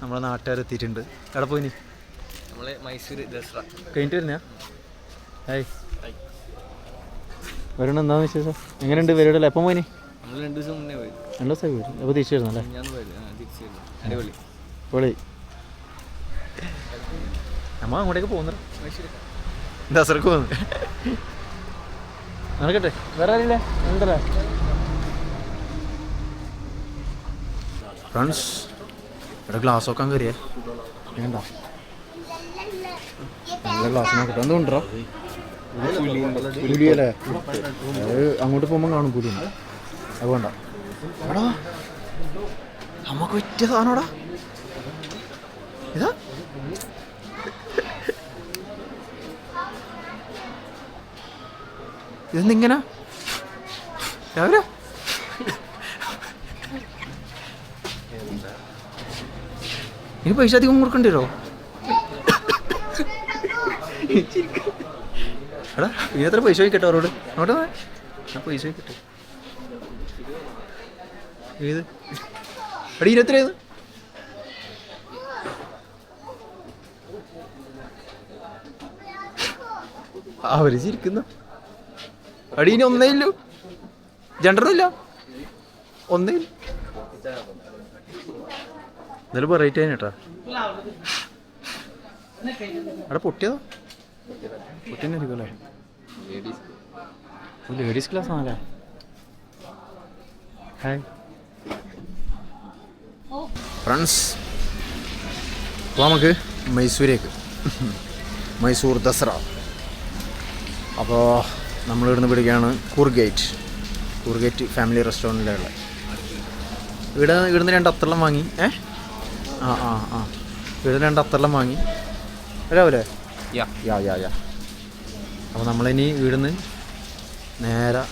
നമ്മളെ നാട്ടുകാർ എത്തിയിട്ടുണ്ട്. എവിടെ പോയി നീ? നമ്മൾ മൈസൂർ ദസറ. കഴിഞ്ഞിട്ട് വരുന്ന ഹായ് വരണം എന്താ വിശേഷം? എങ്ങനെയുണ്ട് പരിപാടി എപ്പം പോയിനി നമ്മൾ രണ്ട് ദിവസം മുന്നേ പോയി. രണ്ട് ദിവസമായി പോയി. അപ്പോൾ തിരിച്ചു വരുന്നല്ലേ ഞാൻ പോയത്. ആ, അടിപൊളി. പൊളി. നമ്മ അങ്ങോട്ടേക്ക് പോകുന്നു മൈസൂർ ദസറക്ക് പോകുന്നു. നടക്കട്ടെ. വേറെ ആരില്ലേ ഉണ്ടല്ലേ ഫ്രണ്ട്സ് ഇവിടെ ഗ്ലാസ് നോക്കാൻ കയറിയേ വേണ്ട. നല്ല ഗ്ലാസ് നോക്കട്ടെ. എന്തുകൊണ്ടോ പുലിയല്ലേ? അങ്ങോട്ട് പോകുമ്പോൾ കാണും പുലി അത് വേണ്ട. എടാ നമുക്ക് പറ്റിയ സാധനോടാ ഇതാ. ഇതെന്തിങ്ങനെ? രാവിലെ? ഇനി പൈസ അധികം കൊടുക്കേണ്ടി എടാ ഇനി എത്ര പൈസ വയ്ക്കട്ടെ അവരോട്? വാ. ഞാൻ പൈസ വയ്ക്കട്ടെ ഏത്? എടി ഏത് അവർ ചിരിക്കുന്നു. ഇനി ഒന്നേ ഇല്ലു. രണ്ടെണ്ണമില്ല ഒന്നേ ഇല്ല. എന്നാലും വെറൈറ്റി ആയിട്ടാ അവിടെ പൊട്ടിയതോ? പൊട്ടിയെന്നായിരിക്കും അല്ലേ ലേഡീസ് ക്ലാസ് ആണല്ലേ? ഹായ് ഫ്രണ്ട്സ് അപ്പോൾ നമുക്ക് മൈസൂരേക്ക്. മൈസൂർ ദസറ. അപ്പോൾ നമ്മൾ ഇവിടുന്ന് പിടിക്കുകയാണ് കൂർഗേറ്റ്. കൂർഗേറ്റ് ഫാമിലി റെസ്റ്റോറന്റിലുള്ള ഇവിടെ ഇവിടുന്ന് രണ്ട് അത്തളം വാങ്ങി. ഏ? ആ ആ ആ. ഇവിടുന്ന് രണ്ട് അത്തറെല്ലാം വാങ്ങി. രാവിലെ യാ. യാ യാ യാ. അപ്പോൾ നമ്മളിനി ഇവിടുന്ന് നേരെ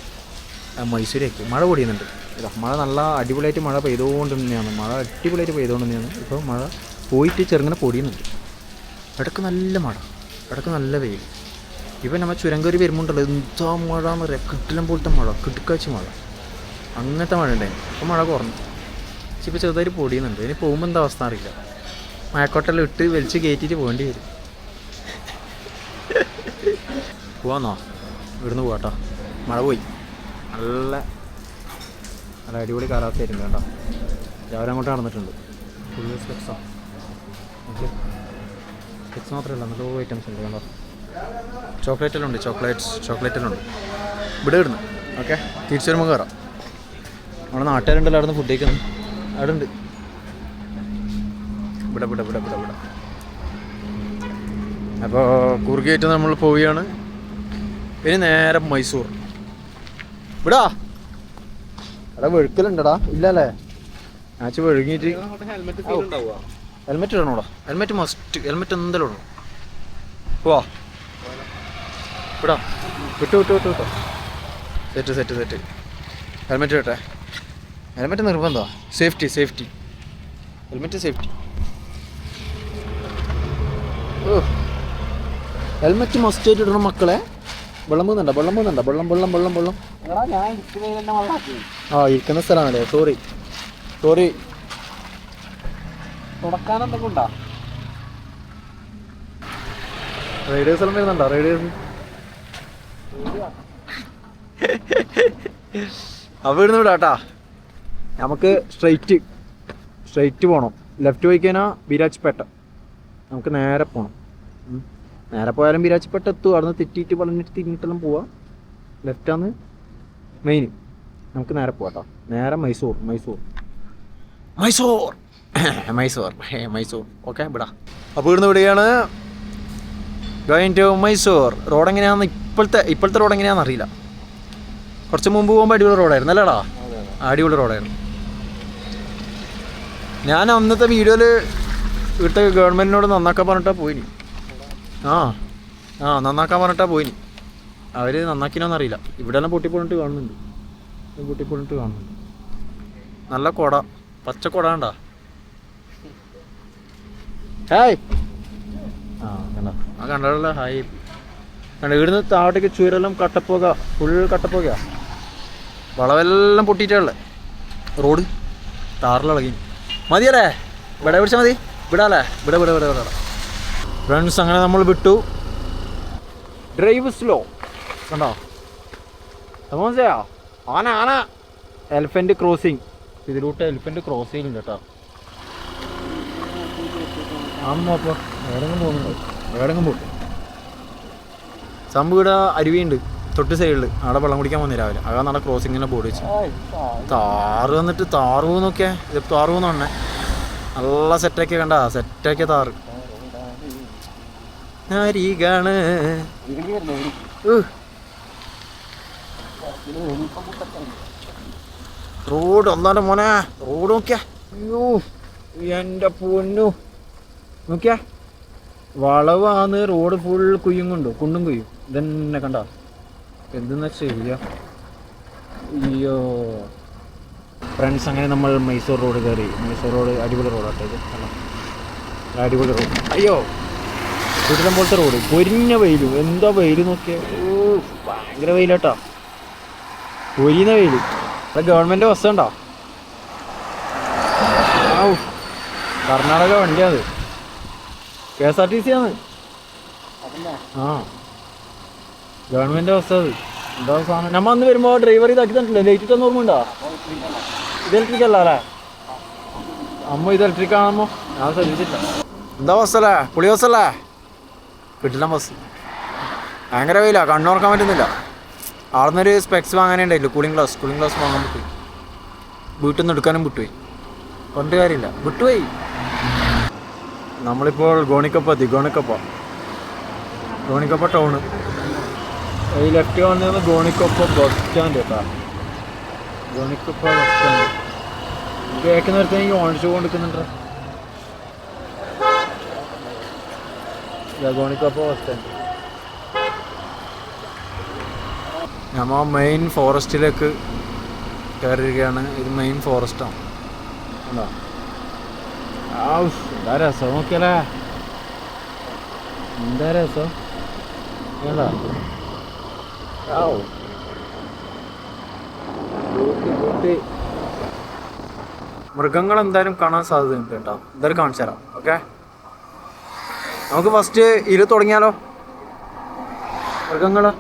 മൈസൂരേക്ക്. മഴ പൊടിയുന്നുണ്ട്. ഇതാ മഴ നല്ല അടിപൊളിയായിട്ട് മഴ പെയ്തുകൊണ്ട് തന്നെയാണ് മഴ അടിപൊളിയായിട്ട് പെയ്തുകൊണ്ട് തന്നെയാണ് ഇപ്പോൾ മഴ പോയിട്ട് ചെറുങ്ങനെ പൊടിയുന്നുണ്ട്. ഇടയ്ക്ക് നല്ല മഴ. ഇടയ്ക്ക് നല്ല വെയിൽ. ഇപ്പം നമ്മൾ ചുരങ്കരി വരുമ്പോണ്ടല്ലോ എന്താ മഴ എന്ന് പറയാം കിട്ടിലം പോലത്തെ മഴ കിടുക്കാച്ചി മഴ. അങ്ങനത്തെ മഴ ഉണ്ടായിരുന്നു. അപ്പോൾ മഴ കുറഞ്ഞു. ഇപ്പോൾ ചെറുതായിട്ട് പൊടിയുന്നുണ്ട്. ഇനി പോകുമ്പോൾ എന്താ അവസ്ഥ അറിയില്ല. മഴക്കോട്ടെല്ലാം ഇട്ട് വലിച്ച് കയറ്റിയിട്ട് പോകേണ്ടി വരും. പോവാന്നോ? ഇവിടുന്ന് പോവാട്ടോ മഴ പോയി. നല്ല നല്ല അടിപൊളി കാലാവസ്ഥയായിരുന്നു കേട്ടോ. രാവിലെ അങ്ങോട്ട് നടന്നിട്ടുണ്ട്. ഫുൾ സ്ലെക്സാ സ്ലെക്സ് മാത്രമല്ല നല്ല ഐറ്റംസ് ഉണ്ട് കണ്ടോ ചോക്ലേറ്റെല്ലാം ഉണ്ട് ചോക്ലേറ്റ്സ് ചോക്ലേറ്റെല്ലാം ഉണ്ട്. ഇവിടെ ഇടുന്നു. ഓക്കെ. തിരിച്ചു വരുമ്പോൾ കയറാം നമ്മുടെ നാട്ടുകാരുണ്ടല്ലോ അവിടെ നിന്ന് ഫുഡ് കഴിക്കുന്നു അവിടെ ഉണ്ട് ഇവിടെ ഇവിടെ ഇവിടെ ഇവിടെ ഇവിടെ. അപ്പോൾ കുറുകയായിട്ട് നമ്മൾ പോവുകയാണ്. ഇനി നേരെ മൈസൂർ. ഇവിടാ എടാ വെഴുക്കലുണ്ടടാ ഇല്ലല്ലേ? ആച്ച് വെഴുങ്ങിയിട്ട് ഹെൽമെറ്റ് ഇടണോടാ. ഹെൽമെറ്റ് മസ്റ്റ് ഹെൽമെറ്റ് എന്തായാലും ഇടണം. പോവാ. ഇവിടാ വിട്ടു വിട്ടു വിട്ടു വിട്ടോ. Set set set. ഹെൽമെറ്റ് ഇടട്ടെ. ഹെൽമെറ്റ് നിർബന്ധമാണ് സേഫ്റ്റി സേഫ്റ്റി. Helmet safety. ഓ. ഹെൽമെറ്റ് മസ്റ്റ് ആയിട്ട് ഇടണം മക്കളെ. വെള്ളം പോകുന്നുണ്ടോ? വെള്ളം പോകുന്നുണ്ടോ? വെള്ളം വെള്ളം വെള്ളം വെള്ളം. ആ ഇരിക്കുന്ന സ്ഥലമാണല്ലേ? സോറി സോറി ഉണ്ടോ? റേഡിയേഴ്സ് എല്ലാം വരുന്നുണ്ടോ? റേഡിയേഴ്സ് അപ്പോൾ ഇവിടുന്ന് വിടാട്ടാ. നമുക്ക് സ്ട്രെയിറ്റ് സ്ട്രെയിറ്റ് പോകണം ലെഫ്റ്റ് പോയി കഴിഞ്ഞാൽ ബിരാജ്പേട്ട നമുക്ക് നേരെ പോകണം നേരെ പോയാലും ബിരാജ്പേട്ട എത്തും. അവിടെ നിന്ന് തെറ്റിയിട്ട് പറഞ്ഞിട്ട് തിരിഞ്ഞിട്ടെല്ലാം പോവാം. ലെഫ്റ്റാന്ന് മെയിൻ നമുക്ക് നേരെ പോവാട്ടോ നേരെ മൈസൂർ മൈസൂർ. മൈസൂർ. മൈസൂർ. മൈസൂർ. ഓക്കെ വിടാം. അപ്പോൾ ഇവിടുന്ന് വിടുകയാണ്. Going to Mysore. റോഡ് എങ്ങനെയാണെന്ന് ഇപ്പോഴത്തെ ഇപ്പോഴത്തെ റോഡ് എങ്ങനെയാണെന്ന് അറിയില്ല. കുറച്ച് മുമ്പ് പോകുമ്പോൾ അടിപൊളി റോഡായിരുന്നു അല്ലേടാ അടിപൊളി റോഡായിരുന്നു ഞാൻ അന്നത്തെ വീഡിയോയിൽ ഇവിടുത്തെ ഗവൺമെന്റിനോട് നന്നാക്കാൻ പറഞ്ഞിട്ടാ പോയിനി. ആ ആ നന്നാക്കാൻ പറഞ്ഞിട്ടാ പോയിനി. അവർ നന്നാക്കിനോന്നറിയില്ല. ഇവിടെ എല്ലാം പൊട്ടിപ്പൊളിട്ട് കാണുന്നുണ്ട് പൊട്ടിപ്പൊളിട്ട് കാണുന്നുണ്ട്. നല്ല കൊട. പച്ച കൊട കണ്ടാ? ഹായ്. ആ കണ്ട? ആ കണ്ടല്ലോ ഹായ്. കണ്ട ഇവിടുന്ന് താഴോട്ടേക്ക് ചുരെല്ലാം കട്ടപ്പോക ഫുൾ കട്ടപ്പോക വളവെല്ലാം പൊട്ടിയിട്ടുള്ളത് റോഡ് താറിലിളകി മതിയല്ലേ? ഇവിടെ പിടിച്ചാൽ മതി. വിടാല്ലേ? അല്ലേ ഇവിടെ വിടെ ഇവിടെ ഇവിടെ ഫ്രണ്ട്സ് അങ്ങനെ നമ്മൾ വിട്ടു. ഡ്രൈവ് സ്ലോ കണ്ടോ? മനസ്സിലാ ആന ആന. എലിഫന്റ് ക്രോസിങ് ഇതിലൂട്ട് എലിഫന്റ് ക്രോസ് ചെയ്യുന്നുണ്ട് കേട്ടോ. അമ്മ അപ്പോൾ എവിടെങ്കിലും പോകുന്നുണ്ടോ എവിടെങ്കിലും പോകും സംഭവം ഇവിടെ അരുവിയുണ്ട്. തൊട്ട് സൈഡിൽ അവിടെ വെള്ളം കുടിക്കാൻ വന്നു രാവിലെ. അതാ നട ക്രോസിങ്ങിനെ ബോർഡ് വെച്ച്. താറ് വന്നിട്ട് താറ് പോകുന്നൊക്കെ ഇത് താറ് പറഞ്ഞേ നല്ല സെറ്റാക്കിയ കണ്ട. സെറ്റാക്കിയ താറ്. അരികാണ് റോഡ് ഒന്നാലും മോനെ. റോഡ് നോക്കിയാ. അയ്യോ പൊന്നു. നോക്കിയാ. വളവാന്ന് റോഡ് ഫുൾ കുയ്യും കൊണ്ടു. കുണ്ടും കുയ്യും. ഇതെന്നെ കണ്ട. എന്തെന്നാ കഴിഞ്ഞാൽ അയ്യോ. ഫ്രണ്ട്സ് അങ്ങനെ നമ്മൾ മൈസൂർ റോഡ് കയറി. മൈസൂർ റോഡ് അടിപൊളി റോഡാട്ടോ ഇത്. അടിപൊളി റോഡ് അയ്യോ. കുട്ടിലം പോലത്തെ റോഡ് പൊരിഞ്ഞ വെയിലും. എന്താ വെയിൽ നോക്കിയാൽ ഓ ഭയങ്കര വെയിലാട്ടോ. പൊരിയുന്ന വെയിൽ ഇവിടെ ഗവൺമെന്റ് ബസ് ഉണ്ടോ Karnataka വണ്ടിയാത് K S R T C ആണ് ആ. ഗവൺമെന്റ് അവസ്ഥ എന്താ സാധനം? നമ്മ അന്ന് വരുമ്പോ ഡ്രൈവർ ഇതാക്കി തന്നിട്ടില്ല ലേറ്റ് ഇട്ടെന്ന് ഓർമ്മ ഉണ്ടോ? ഇത് ഇലക്ട്രിക് അല്ല അല്ലേ? അമ്മ ഇത് ഇലക്ട്രിക് ആണമ്മോ ഞാൻ ശ്രദ്ധിച്ചില്ല എന്താ ബസ്സല്ലേ പുളി ബസ്സല്ലേ കിട്ടില്ല ബസ് ഭയങ്കര വെയിലാ. കണ്ണുറക്കാൻ പറ്റുന്നില്ല. ആടുന്നൊരു സ്പെക്സ് വാങ്ങാനുണ്ടായില്ല? കൂളിംഗ് ഗ്ലാസ് കൂളിംഗ് ഗ്ലാസ് വാങ്ങാൻ പറ്റി. വീട്ടിൽ നിന്ന് എടുക്കാനും വിട്ടുപോയി. കൊണ്ട് കാര്യമില്ല. വിട്ടുപോയി. നമ്മളിപ്പോൾ ഗോണിക്കപ്പ എത്തി. ഗോണിക്കപ്പ. ഗോണിക്കപ്പ ടൗണ് ഈ ലെഫ്റ്റ് കാണുന്നത് ധോണിക്കൊപ്പം ബസ് സ്റ്റാൻഡ് കേട്ടാ ധോണിക്കൊപ്പം ബസ് സ്റ്റാൻഡ് കേൾക്കുന്നിടത്ത് എനിക്ക് ഓൺ കൊണ്ടിരിക്കുന്നുണ്ട് ധോണിക്കൊപ്പം ബസ് സ്റ്റാൻഡ് നമ്മ മെയിൻ ഫോറസ്റ്റിലേക്ക് കയറിയിരിക്കുകയാണ്. ഇത് മെയിൻ ഫോറസ്റ്റാണ് എന്താ രസം നോക്കിയാലേ? എന്താ രസം? വേണ്ട മൃഗങ്ങൾ എന്തായാലും കാണാൻ സാധ്യതയുണ്ട് കേട്ടോ. എന്തായാലും കാണിച്ചു തരാം. ഓക്കെ? നമുക്ക് ഫസ്റ്റ് ഇരു തുടങ്ങിയാലോ? മൃഗങ്ങൾ.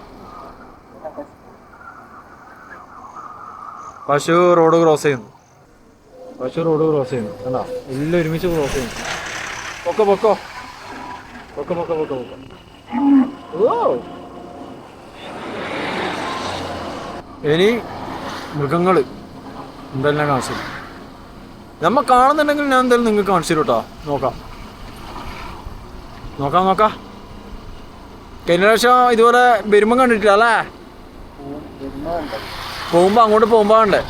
പശു റോഡ് ക്രോസ് ചെയ്യുന്നു. പശു റോഡ് ക്രോസ് ചെയ്യുന്നു. കണ്ടോ? എല്ലാം ഒരുമിച്ച് ക്രോസ് ചെയ്യുന്നു. പൊക്കോ പൊക്കോ. പൊക്കോ പൊക്കോ പൊക്കോ പൊക്കോ. ഓ. ഇനി മൃഗങ്ങൾ എന്തെല്ലാം കാണിച്ചു നമ്മൾ നമ്മ കാണുന്നുണ്ടെങ്കിൽ ഞാൻ എന്തായാലും നിങ്ങൾക്ക് കാണിച്ചു തരും കേട്ടോ നോക്കാം. നോക്കാം നോക്കാം. കഴിഞ്ഞ പ്രാവശ്യം ഇതുപോലെ വരുമ്പം കണ്ടിട്ടില്ല അല്ലേ? പോകുമ്പോ അങ്ങോട്ട് പോകുമ്പോ കണ്ടേ?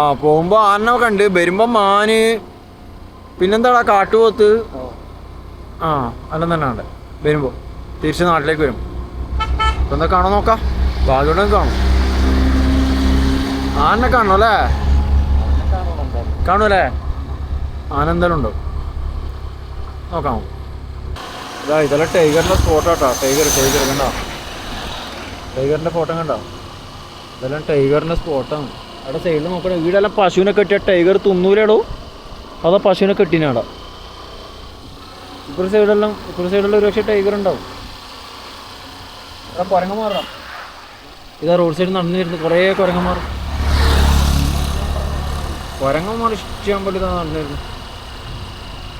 ആ പോകുമ്പോ ആന കണ്ട്. വരുമ്പോ മാന് പിന്നെന്താടാ കാട്ടുപോത്ത്? ആ എല്ലാം തന്നെ ഉണ്ട് വരുമ്പോ തിരിച്ച് നാട്ടിലേക്ക് വരും. എന്താ കാണാൻ നോക്കാം. ഭാഗ്യോടെ കാണും. ആനെ കാണണം അല്ലേ കാണൂലേ ആന എന്തായാലും ഉണ്ടോ നോക്കാം. ഇതാ ഇതെല്ലാം ടൈഗറിന്റെ കേട്ടോ ടൈഗർ ടൈഗർ കണ്ടോ? ടൈഗറിന്റെ ഫോട്ടോ കണ്ടോ? ഇതെല്ലാം ടൈഗറിന്റെ സ്പോട്ടാണ് അവിടെ സൈഡിൽ നോക്കണേ വീടെല്ലാം പശുവിനെ കെട്ടിയ ടൈഗർ തുന്നൂലേടോ? അതോ പശുവിനെ കെട്ടിനാടാ ഇപ്പുറ സൈഡെല്ലാം ഇപ്പുറ സൈഡിലുള്ള ഒരു പക്ഷേ ടൈഗർ ഉണ്ടാവും. അവിടെ കുരങ്ങന്മാറാ ഇതാ റോഡ് സൈഡ് നടന്നു കുറേ കുരങ്ങന്മാർ. കുരങ്ങന്മാർ ഇഷ്ടം പോലെ ഇതാ നടന്നു വരുന്നു.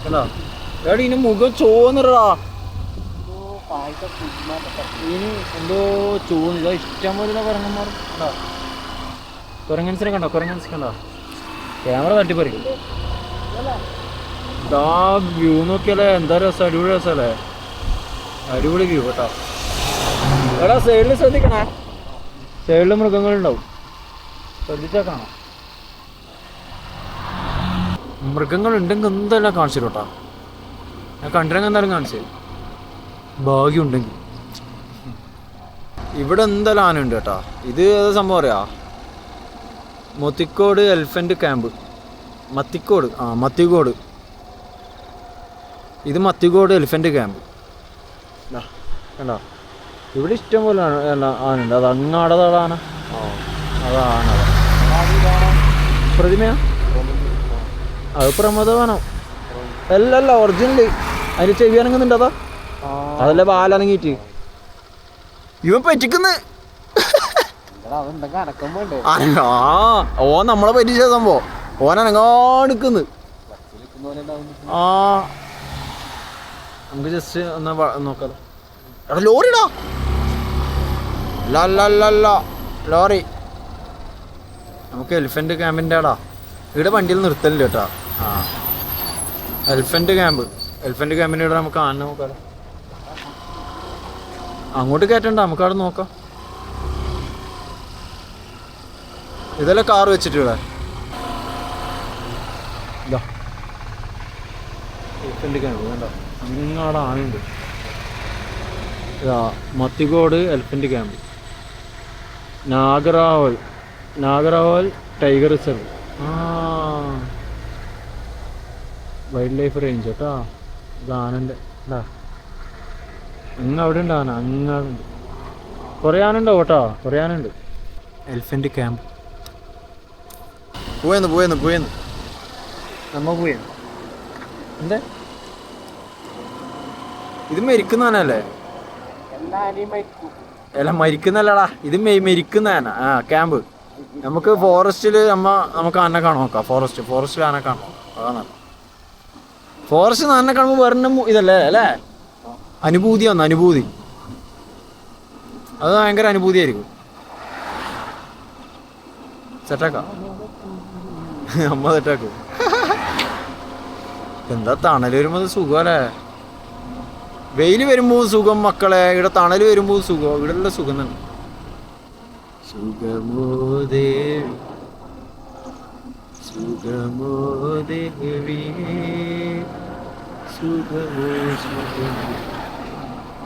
കണ്ടാ? എടാ ഇനി മുഖം ചോന്നിടാ ഇനി എന്തോ ചോന്നു ഇതാ ഇഷ്ടം പോലെ ഇതാ കുരങ്ങന്മാർ. കണ്ടോ? കുരങ്ങൻസിനെ കണ്ടോ? കുരങ്ങൻസ് കണ്ടോ? ക്യാമറ തട്ടിപ്പറിക്കും ഇതാ വ്യൂ നോക്കിയാലേ എന്താ രസം? അടിപൊളി രസമല്ലേ അടിപൊളി വ്യൂ കേട്ടോ. എടാ സൈഡിൽ ശ്രദ്ധിക്കണേ. സൈഡിൽ മൃഗങ്ങളുണ്ടാവും. ശ്രദ്ധിച്ചാൽ കാണാം മൃഗങ്ങളുണ്ടെങ്കിൽ എന്തെല്ലാം കാണിച്ചു കേട്ടോ ഞാൻ കണ്ടിരങ്ങ് എന്തായാലും കാണിച്ചു. ഭാഗ്യമുണ്ടെങ്കിൽ ഇവിടെ എന്തായാലും ഉണ്ട് കേട്ടോ ഇത് ഏത് സംഭവം അറിയാ? മൊത്തിക്കോട് എലിഫന്റ് ക്യാമ്പ്. മത്തിക്കോട് ആ മത്തിക്കോട്. ഇത് മത്തിക്കോട് എലിഫന്റ് ക്യാമ്പ്. കണ്ടോ? ഇവിടെ ഇഷ്ടം പോലെ ആനുണ്ട് അത് അങ്ങാടതാണ് ആന. അതാണ് അതാ പ്രതിമയാ? അത് പ്രമദവനം. അല്ല അല്ല ഒറിജിനൽ അതിന് ചെവി അനങ്ങുന്നുണ്ട് അതാ. അതല്ല പാലനങ്ങിയിട്ട് ഇവൻ പറ്റിക്കുന്നു. ഓ നമ്മളെ പറ്റിച്ച സംഭവം. ഓൻ അനങ്ങാടുക്കുന്നു ആ. നമുക്ക് ജസ്റ്റ് ഒന്ന് നോക്കാം എടാ ലോറിടാ അല്ല അല്ല അല്ല അല്ല ലോറി. നമുക്ക് എലിഫന്റ് ക്യാമ്പിന്റെ ആടാ. ഇവിടെ വണ്ടിയിൽ നിർത്തലില്ല കേട്ടാ. ആ. എലിഫന്റ് ക്യാമ്പ് എലിഫന്റ് ക്യാമ്പിന്റെ ഇവിടെ നമുക്ക് ആന നോക്കാം അങ്ങോട്ട് കയറ്റണ്ട നമുക്ക് അവിടെ നോക്കാം. ഇതെല്ലാം കാർ വെച്ചിട്ട് ഇവിടെ. എലിഫന്റ് ക്യാമ്പ് വേണ്ട അങ്ങാടെ ആനയുണ്ട്. ഇതാ Mattigodu elephant camp Nagarahole Nagarahole tiger reserve ആ. വൈൽഡ് ലൈഫ് റേഞ്ച് കേട്ടോ. ഇത് ആനന്റെ ഇതാ അങ്ങ് അവിടെ ഉണ്ട് ആന. അങ്ങാടുണ്ട് കുറേ ആനുണ്ടോ കേട്ടോ? കുറേ ആനുണ്ട് എലിഫന്റ് ക്യാമ്പ് പോയെന്ന് പോയെന്ന് പോയെന്ന്. നമ്മ പോയെന്ന്. എന്താ? ഇത് മരിക്കുന്ന ആനല്ലേ എല്ലാ ആനയും മരിക്കും. അല്ല മരിക്കുന്നല്ലടാ. ഇത് മരിക്കുന്ന ആ ക്യാമ്പ്. നമുക്ക് ഫോറസ്റ്റിൽ നമ്മ നമുക്ക് ആന നോക്കാം. ഫോറസ്റ്റ് ഫോറസ്റ്റിൽ ആന കാണാം. ഫോറസ്റ്റ് ആന കാണുമ്പോൾ വേറെ ഇതല്ലേ അല്ലേ? അനുഭൂതി വന്നു അനുഭൂതി. അത് ഭയങ്കര അനുഭൂതിയായിരിക്കും. സെറ്റാക്കാം. അമ്മ സെറ്റാക്കും. എന്താ തണൽ വരുമ്പോൾ സുഖമല്ലേ വെയിൽ വരുമ്പോൾ സുഖം മക്കളെ. ഇവിടെ തണൽ വരുമ്പോൾ സുഖം. ഇവിടെ ഉള്ള സുഖം തന്നെ സുഖമോ സുഖമോ സുഖമോ. സുഖം